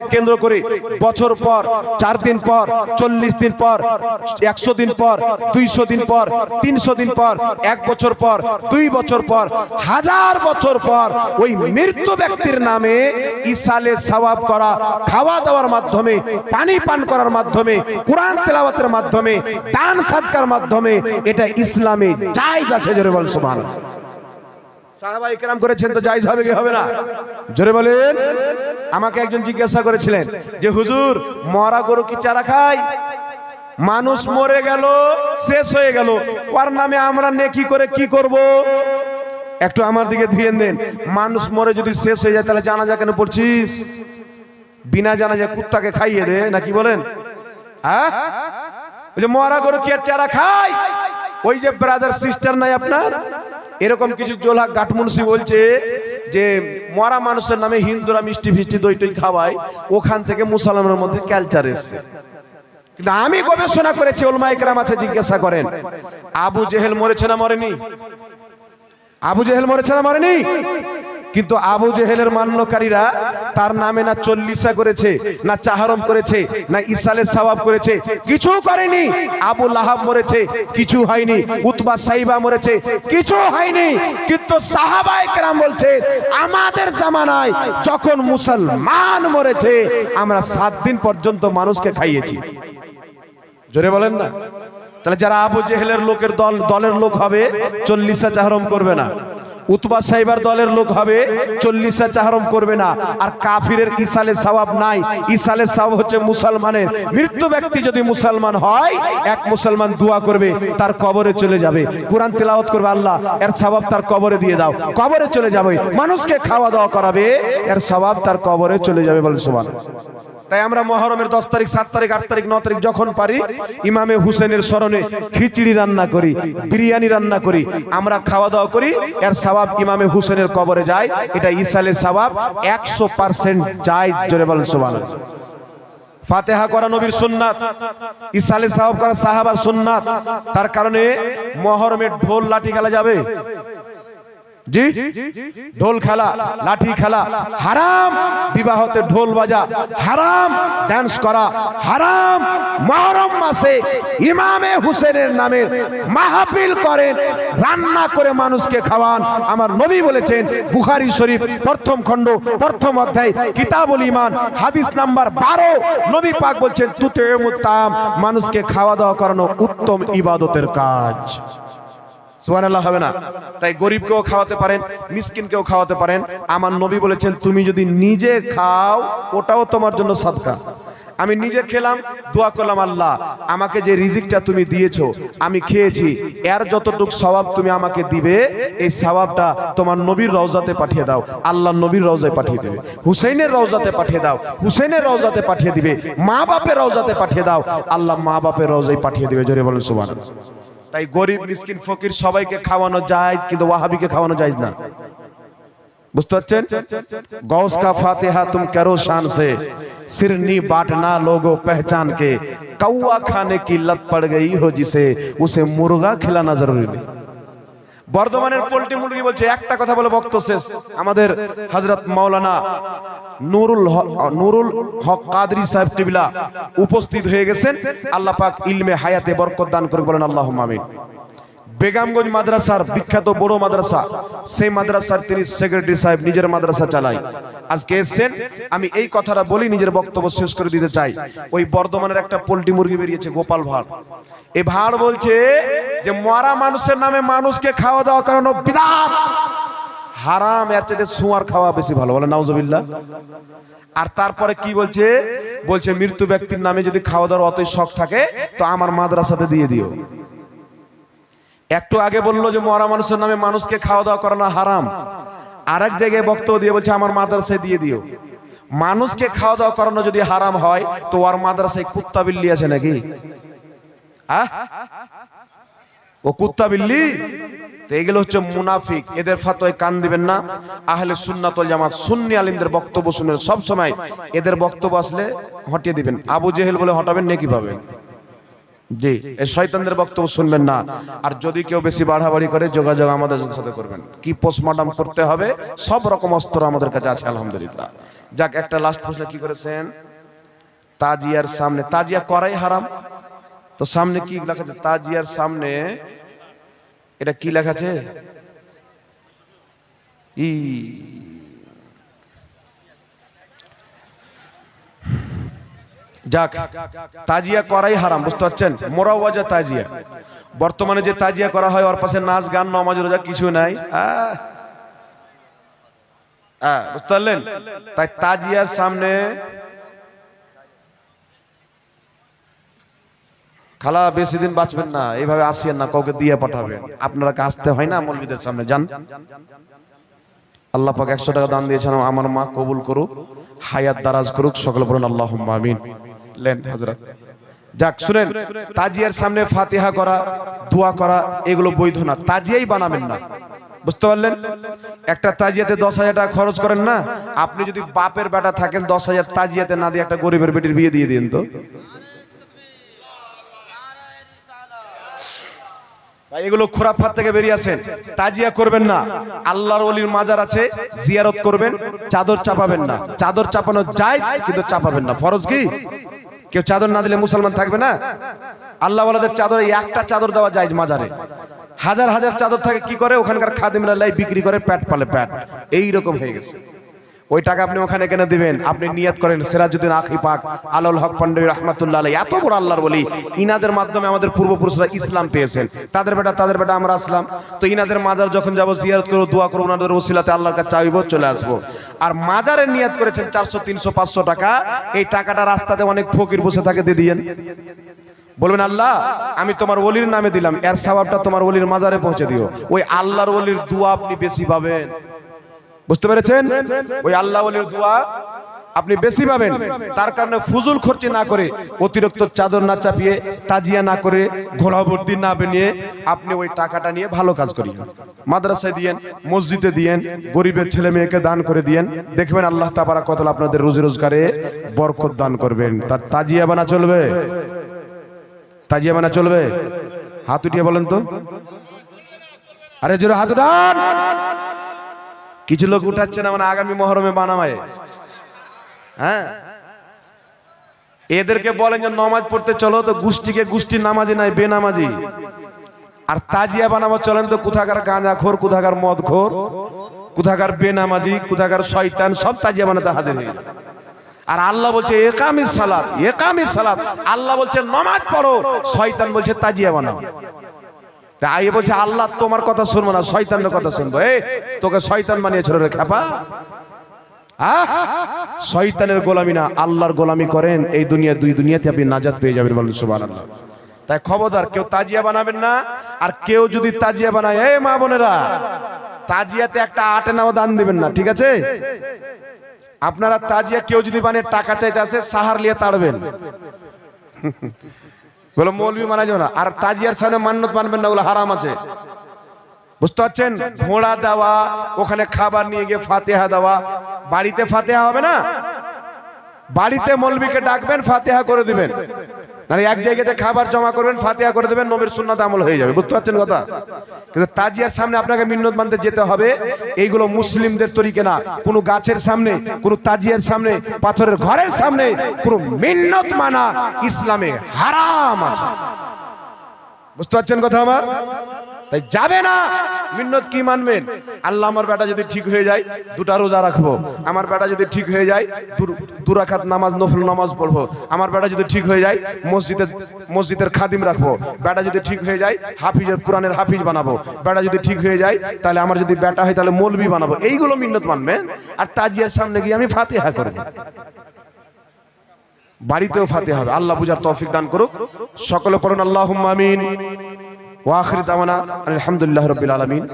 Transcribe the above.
কেন্দ্র করে বছর পর, চার দিন পর, চল্লিশ দিন পর, একশো দিন পর, দুইশো দিন পর, তিনশো দিন পর, এক বছর পর, দুই বছর পর, হাজার বছর পর ওই মৃত্যু ব্যক্তির নামে ইসালে সওয়াব করা, খাওয়া দাওয়ার মাধ্যমে, পানি পান করার মাধ্যমে, কোরআন তেলাওয়াতের মাধ্যমে, দান সাদকার মাধ্যমে, এটা ইসলামে জায়েজ আছে, জোরে বল সুবহানাল্লাহ। সাহাবা ইকরাম করেছেন তো জায়েজ হবে কি হবে না? জোরে বলেন। আমাকে একজন জিজ্ঞাসা করেছিলেন যে, হুজুর, মরা গরু কি চারা খায়? মানুষ মরে গেল, শেষ হয়ে গেল। ওর নামে আমরা নেকি করে কি করব? একটু আমার দিকে ধ্যান দেন মানুষ মরে যদি শেষ হয়ে যায়, তাহলে জানাজা কেন পড়ছিস? বিনা জানাজা কুত্তাকে খাইয়ে দে নাকি বলেন? হ্যাঁ? যে মরা গরু কি আর চারা খায়? ওই যে ব্রাদার, সিস্টার নাই আপনার? এরকম কিছু জোলা গাটমুন্সি বলছে যে, মরা মানুষের নামে হিন্দুরা মিষ্টি ফিষ্টি দই টই খাওয়ায়, ওখান থেকে মুসলমানের মধ্যে ক্যালচার এসছে। কিন্তু আমি গবেষণা করেছি ওলমা ইকরাম আছে, জিজ্ঞাসা করেন, আবু জেহেল মরেছে না মরেনি? আবু জেহেল মরেছে না মরেনি? কিন্তু আবু জেহেলের মান্যকারীরা তার নামে না চল্লিশা করেছে, না চাহারম করেছে, না ইসালে সওয়াব করেছে, কিছু করেনি। আবু লাহাব মরেছে, কিছু হয়নি। উতবা সাইবা মরেছে, কিছু হয়নি। কিন্তু সাহাবায়ে কেরাম বলছে, আমাদের জামানায় যখন মুসলমান মরেছে, আমরা সাত দিন পর্যন্ত মানুষকে খাইয়েছি। জোরে বলেন না। তাহলে যারা আবু জেহেলের লোকের দল, দলের লোক হবে, চল্লিশা চাহরম করবে না। উতবা সাইবার দলের লোক হবে, চল্লিশা চাহরম করবে না। আর কাফিরের ইসালে সওয়াব নাই। ইসালে সওয়াব হচ্ছে মুসলমানের। মৃত্যু ব্যক্তি যদি মুসলমান হয়, এক মুসলমান দোয়া করবে, তার কবরে চলে যাবে। কোরআন তেলাওয়াত করবে, আল্লাহ, এর সওয়াব তার কবরে দিয়ে দাও। কবরে চলে যাবে। মানুষকে খাওয়া দাওয়া করাবে, এর সওয়াব তার কবরে চলে যাবে বলে সুবহানাল্লাহ। তাই আমরা মহরমের দশ তারিখ, সাত তারিখ, আট তারিখ, ন তারিখ যখন পারি, ইমামে হুসেনের স্মরণে খিচড়ি রান্না করি, বিরিয়ানি রান্না করি, আমরা খাওয়া দাওয়া করি, এর সবাব ইমামে হুসেনের কবরে যায়, এটা ইসালে সবাব একশো পার্সেন্ট যায়, জোরে বলেন ফাতেহা করা নবীর সুন্নাত ইসালে সাহাব করা সাহাবার সুন্নাত, তার কারণে মহরমের ঢোল লাঠি খেলা যাবে। জি? ঢোল খেলা, লাঠি খেলা, হারাম। বিবাহতে ঢোল বাজা, হারাম। ডান্স করা, হারাম। মহরম মাসে ইমামে হুসেনের নামে মাহফিল করেন, রান্না করে মানুষকে খাওয়ান। আমার নবী বলেছেন, বুখারী শরীফ, প্রথম খণ্ড, প্রথম অধ্যায়, কিতাবুল ইমান হাদিস নাম্বার বারো। নবী পাক বলছেন তুতে মানুষকে খাওয়া দাওয়া করানো উত্তম ইবাদতের কাজ। সুবহানাল্লাহ, হবে না। তাই গরিবকেও খাওয়াতে পারেন, মিসকিনকেও খাওয়াতে পারেন। আমার নবী বলেছেন, তুমি যদি নিজে খাও, ওটাও তোমার জন্য সাদকা। আমি নিজে খেলাম, দোয়া করলাম, আল্লাহ, আমাকে যে রিজিকটা তুমি দিয়েছ, আমি খেয়েছি। এর যতটুক সওয়াব তুমি আমাকে দিবে, এই সওয়াবটা তোমার নবীর রওজাতে পাঠিয়ে দাও। আল্লাহ নবীর রওজায় পাঠিয়ে দেবে। হুসেনের রওজাতে পাঠিয়ে দাও। হুসেনের রওজাতে পাঠিয়ে দিবে। মা বাপের রওজাতে পাঠিয়ে দাও। আল্লাহ মা বাপের রওজায় পাঠিয়ে দিবে। জোরে বলেন, সুবহানাল্লাহ। তাই গরিব মিসকিন ফকির সবাইকে খাওয়ানো যায় কিন্তু ওয়াহাবিকে খাওয়ানো যায় না বুঝতে পারছেন गौस का फातिहा तुम करो शान से सिरनी बांटना लोगों पहचान के कौआ खाने की लत पड़ गई हो जिसे उसे मुर्गा खिलाना जरूरी नहीं বর্ধমানের পোল্ট্রি মুরগি বলছে, একটা কথা বলে বক্ত শেষ। আমাদের হাজরত মাওলানা নুরুল নুরুল হক কাদরি সাহেব টিবিলা উপস্থিত হয়ে গেছেন। আল্লাহ পাক ইলমে হায়াতে বরকত দান করে বলেন আল্লাহ আমিন। বেগামগঞ্জ মাদ্রাসার বিখ্যাত বড় মাদ্রাসা, সেই মাদ্রাসার তিনি সেক্রেটারি সাহেব, নিজের মাদ্রাসা চালায় আজকে এসেছেন, আমি এই কথাটা বলি, নিজের বক্তব্য শেষ করে দিতে চাই। ওই বর্ধমানের একটা পোল্ট্রি মুরগি বেরিয়েছে, গোপাল ভাড়। এ ভাড় বলছে যে, মরা মানুষের নামে মানুষকে খাওয়া দাওয়া করানো বিদাত। হারাম, এর চাইতে সুয়ার খাওয়া বেশি ভালো। বলে, নাউজুবিল্লাহ। আর তারপরে কি বলছে? বলছে, মৃত্যু ব্যক্তির নামে যদি খাওয়া দাওয়ার অতই শখ থাকে, তো আমার মাদ্রাসাতে দিয়ে দিও। একটু আগে বলল যে মরা মানুষের নামে মানুষকে খাওয়া দাওয়া করানো হারাম। আর এক জায়গায় বক্তব্য দিয়ে বলছে, আমার মাদ্রাসায় দিয়ে দিও। মানুষকে খাওয়া দাওয়া করানো যদি হারাম হয়, তো ওর মাদ্রাসায় কুত্তা বিল্লি আছে নাকি? ও কুত্তা বিল্লি? তো এগুলো হচ্ছে মুনাফিক। এদের ফাতোয় কান দিবেন না। আহলে সুন্নাতুল জামাত সুন্নি আলিমদের বক্তব্য শুনে সব সময় এদের বক্তব্য আসলে হটিয়ে দিবেন। আবু জেহেল বলে হটাবেন, নাকি পাবেন জি, এই শয়তানদের বক্তব্য শুনবেন না। আর যদি কেউ বেশি বাড়াবাড়ি করে, যোগাযোগ আমাদের সাথে করবেন। কি পোস্টমর্টম করতে হবে? সব রকম অস্ত্র আমাদের কাছে আছে, আলহামদুলিল্লাহ। যাক, একটা লাস্ট প্রশ্ন কি করেছেন? তাজিয়ার সামনে, তাজিয়া করাই হারাম। তো সামনে কি লেখা আছে? তাজিয়ার সামনে, এটা কি লেখা আছে? ই যাক, তাজিয়া করাই হারাম, বুঝতে পারছেন? মোরাওয়াজা তাজিয়া। বর্তমানে যে তাজিয়া করা হয়, ওর পাশে নাচ, গান নমাজ রোজা কিছু নাই। বুঝতে পারলেন? তাই তাজিয়ার সামনে খালা, বেশি দিন বাঁচবেন না। এইভাবে আসিয়েন না, কাউকে দিয়ে পাঠাবেন। আপনারা আসতে হয় না মৌলবীদের সামনে? যান। আল্লাহ পাক একশো টাকা দান দিয়েছেন, আমার মা কবুল করুক, হায়াত দারাজ করুক, সকল বলুন আল্লাহ আমিন। লেন হজরত যাক, শুনেন, তাজিয়ার সামনে ফাতিহা করা, দোয়া করা, এগুলো বৈধ না। তাজিয়াই বানাবেন না। বুঝতে পারলেন? একটা তাজিয়াতে দশ হাজার টাকা খরচ করেন না, আপনি যদি বাপের বেটা থাকেন, দশ হাজার তাজিয়াতে না দিয়ে একটা গরিবের বেটির বিয়ে দিয়ে দিন তো। এগুলো খোরাফাত থেকে বেরিয়ে আসেন তাজিয়া করবেন না। আল্লাহর ওলির মাজার আছে, জিয়ারত করবেন, চাদর চাপাবেন না। চাদর চাপানো যায়, কিন্তু চাপাবেন না। ফরজ কি? কেউ চাদর না দিলে মুসলমান থাকবে না? আল্লাহ বলাদের চাদর এই একটা চাদর দেওয়া যায় মাজারে। হাজার হাজার চাদর থাকে, কি করে? ওখানকার খাদিমরা লাই বিক্রি করে প্যাট পালে প্যাট এইরকম হয়ে গেছে। ওই টাকা আপনি ওখানে কেন দিবেন? আপনি নিয়াত করেন সিরাজউদ্দিন আখি পাক, আলাউল হক পান্ডে রহমাতুল্লাহ আলাই এত বড় আল্লাহর বলি ইনাদের মাধ্যমে আমাদের পূর্বপুরুষরা ইসলাম পেয়েছেন। তাদের বেটা তাদের বেটা, আমরা আসলাম। তো ইনাদের মাজার যখন যাব, জিয়ারত করব, দোয়া করব, ওনাদের ওসিলাতে আল্লাহর কাছে চাইব, চলে আসব। আর মাজারে নিয়াত করেছেন চারশো, তিনশো, পাঁচশো টাকা। এই টাকাটা রাস্তাতে অনেক ফকির বসে থাকে, দিয়ে বলবেন, আল্লাহ, আমি তোমার ওলির নামে দিলাম। এর সওয়াবটা তোমার ওলির মাজারে পৌঁছে দিও। ওই আল্লাহর ওলির দোয়া আপনি বেশি পাবেন। বুঝতে পেরেছেন? ওই আল্লাহ দোয়া আপনি বেশি পাবেন। তার কারণে ফুজুল খরচি না করে, অতিরিক্ত চাদর না চাপিয়ে, তাজিয়া না করে ঘোড়াবর্দি না বানিয়ে আপনি ওই টাকাটা নিয়ে ভালো কাজ করিয়েন। মাদ্রাসায় দিয়েন, মসজিদে দিয়েন, গরিবের ছেলে মেয়েকে দান করে দিয়েন। দেখবেন আল্লাহ তাবারা কত আপনাদের রোজি রোজগারে বরকত দান করবেন। তার তাজিয়া বানা চলবে। তাজিয়া বানা চলবে। হাত উঠিয়ে বলেন তো। আরে জোরে হাত উঠান। কিছু লোক উঠাচ্ছে না মানে আগামী মহরমে বানামায়। হ্যাঁ? এদেরকে বলেন যে নমাজ পড়তে চলো তো গোষ্ঠীকে গোষ্ঠীর নামাজি নাই, বেনামাজি। আর তাজিয়া বানাবো, চলেন তো কোথাকার গাঁজা খোর, কোথাকার মদ খোর, কোথাকার বেনামাজি, কোথাকার শয়তান, সব তাজিয়া বানাতে হাজির হয়ে। আর আল্লাহ বলছে একামি সালাত একামি সালাত। আল্লাহ বলছে, নমাজ পড়ো। শয়তান বলছে, তাজিয়া বানাও। তা আইয়ে বলছে, আল্লাহ তোমার কথা শুনব না, শয়তানের কথা শুনব। এ তোকে শয়তান বানিয়েছিল রে আহ! শয়তানের গোলামি না, আল্লাহর গোলামি করেন, এই দুনিয়া, দুই দুনিয়াতে আপনি নাজাত পেয়ে যাবেন বলেন, সুবহানাল্লাহ। তাই খবরদার, কেউ তাজিয়া বানাবেন না, আর কেউ যদি তাজিয়া বানায়, এই মা বোনেরা, তাজিয়াতে একটা আটে নাও দান দিবেন না, ঠিক আছে? আপনারা তাজিয়া কেউ যদি বানিয়ে টাকা চাইতে আসে, সাহার লিয়ে তাড়বেন। বলো, মৌলবি মানা যাবে না। আর তাজিয়ার সামনে মান্যত মানবেন না, ওগুলো হারাম আছে। বুঝতে পারছেন? ঘোড়া দেওয়া, ওখানে খাবার নিয়ে গিয়ে ফাতেহা দেওয়া। বাড়িতে ফাতেহা হবে না? বাড়িতে মলবিকে ডাকবেন, ফাতেহা করে দিবেন। মানে এক জায়গাতে খাবার জমা করবেন ফাতেয়া করে দেবেন, নবীর সুন্নাত আমল হয়ে যাবে। বুঝতে পারছেন কথা? কিন্তু তাজিয়ার সামনে আপনাকে মিন্নত মানতে যেতে হবে। এইগুলো মুসলিমদের তরিকে না। কোনো গাছের সামনে, কোনো তাজিয়ার সামনে, পাথরের ঘরের সামনে কোনো মিন্নত মানা ইসলামে হারাম আছে। বুঝতে পারছেন কথা আমার তাই যাবে না। মিন্নত কি মানবেন? আল্লাহ আমার বেটা যদি ঠিক হয়ে যায়, দুটা রোজা রাখব। আমার বেটা যদি ঠিক হয়ে যায়, দু- দু নামাজ, নফল নামাজ পড়ব। আমার বেটা যদি ঠিক হয়ে যায়, মসজিদে মসজিদের খাদিম রাখব। বেটা যদি ঠিক হয়ে যায়, হাফিজের কোরআনের হাফিজ বানাবো। বেটা যদি ঠিক হয়ে যায়, তাহলে আমার যদি বেটা হয়, তাহলে মৌলবি বানাবো। এইগুলো মিন্নত মানবেন? আর তাজিয়ার সামনে গিয়ে আমি ফাতেহা করব। বাড়িতেও ফাতে হবে। আল্লাহ বুঝার তৌফিক দান করুক। সকলে পড়ুন আল্লাহ আমিন। ওয়াখির দাওয়ানা আলহামদুলিল্লাহ রবিল আলমিন।